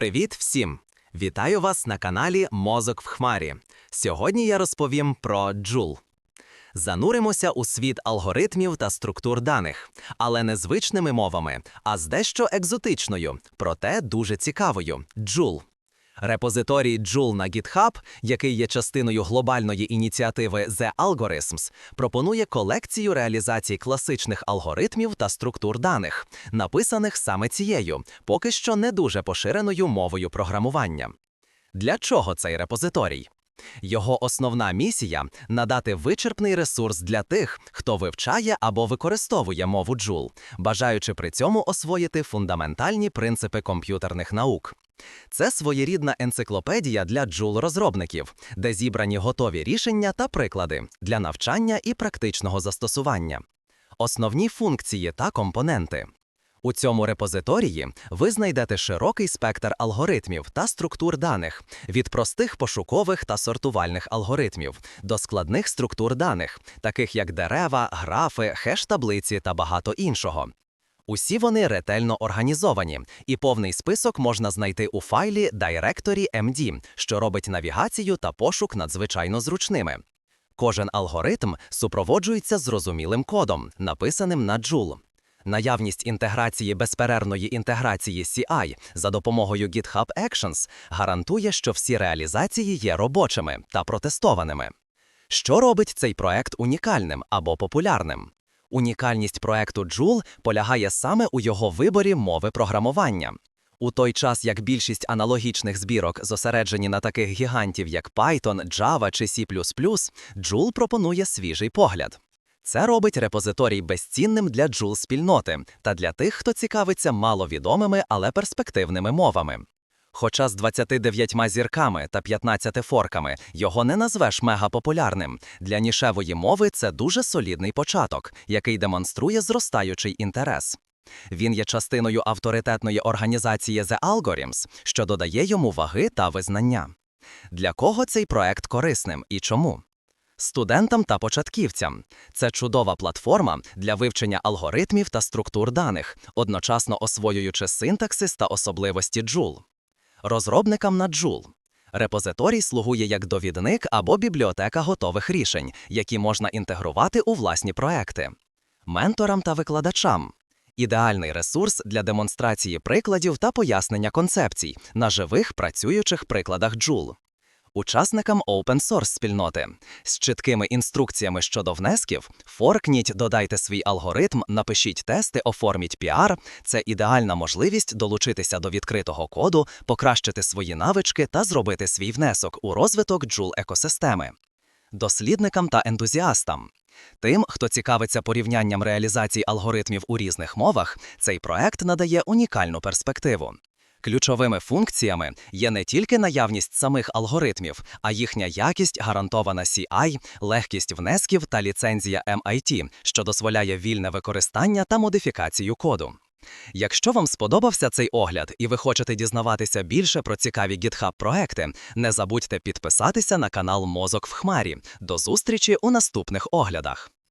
Привіт всім! Вітаю вас на каналі Мозок в Хмарі. Сьогодні я розповім про Joule. Зануримося у світ алгоритмів та структур даних, але не звичними мовами, а з дещо екзотичною, проте дуже цікавою Joule. Репозиторій Joule на GitHub, який є частиною глобальної ініціативи The Algorithms, пропонує колекцію реалізацій класичних алгоритмів та структур даних, написаних саме цією, поки що не дуже поширеною мовою програмування. Для чого цей репозиторій? Його основна місія надати вичерпний ресурс для тих, хто вивчає або використовує мову Joule, бажаючи при цьому освоїти фундаментальні принципи комп'ютерних наук. Це своєрідна енциклопедія для Joule-розробників, де зібрані готові рішення та приклади для навчання і практичного застосування. Основні функції та компоненти. У цьому репозиторії ви знайдете широкий спектр алгоритмів та структур даних від простих пошукових та сортувальних алгоритмів до складних структур даних, таких як дерева, графи, хеш-таблиці та багато іншого. Усі вони ретельно організовані, і повний список можна знайти у файлі Directory MD, що робить навігацію та пошук надзвичайно зручними. Кожен алгоритм супроводжується зрозумілим кодом, написаним на Joule. Наявність інтеграції безперервної інтеграції CI за допомогою GitHub Actions гарантує, що всі реалізації є робочими та протестованими. Що робить цей проект унікальним або популярним? Унікальність проекту Joule полягає саме у його виборі мови програмування. У той час як більшість аналогічних збірок зосереджені на таких гігантів, як Python, Java чи C++, Joule пропонує свіжий погляд. Це робить репозиторій безцінним для Joule спільноти та для тих, хто цікавиться маловідомими, але перспективними мовами. Хоча з 29 зірками та 15 форками його не назвеш мегапопулярним, для нішевої мови це дуже солідний початок, який демонструє зростаючий інтерес. Він є частиною авторитетної організації The Algorithms, що додає йому ваги та визнання. Для кого цей проект корисним і чому? Студентам та початківцям це чудова платформа для вивчення алгоритмів та структур даних, одночасно освоюючи синтаксис та особливості Joule. Розробникам на Joule. Репозиторій слугує як довідник або бібліотека готових рішень, які можна інтегрувати у власні проекти. Менторам та викладачам. Ідеальний ресурс для демонстрації прикладів та пояснення концепцій на живих працюючих прикладах Joule. Учасникам open source спільноти з чіткими інструкціями щодо внесків, форкніть, додайте свій алгоритм, напишіть тести, оформіть піар. Це ідеальна можливість долучитися до відкритого коду, покращити свої навички та зробити свій внесок у розвиток Joule екосистеми. Дослідникам та ентузіастам. Тим, хто цікавиться порівнянням реалізації алгоритмів у різних мовах, цей проект надає унікальну перспективу. Ключовими функціями є не тільки наявність самих алгоритмів, а їхня якість гарантована CI, легкість внесків та ліцензія MIT, що дозволяє вільне використання та модифікацію коду. Якщо вам сподобався цей огляд і ви хочете дізнаватися більше про цікаві GitHub проекти, не забудьте підписатися на канал Мозок в Хмарі. До зустрічі у наступних оглядах.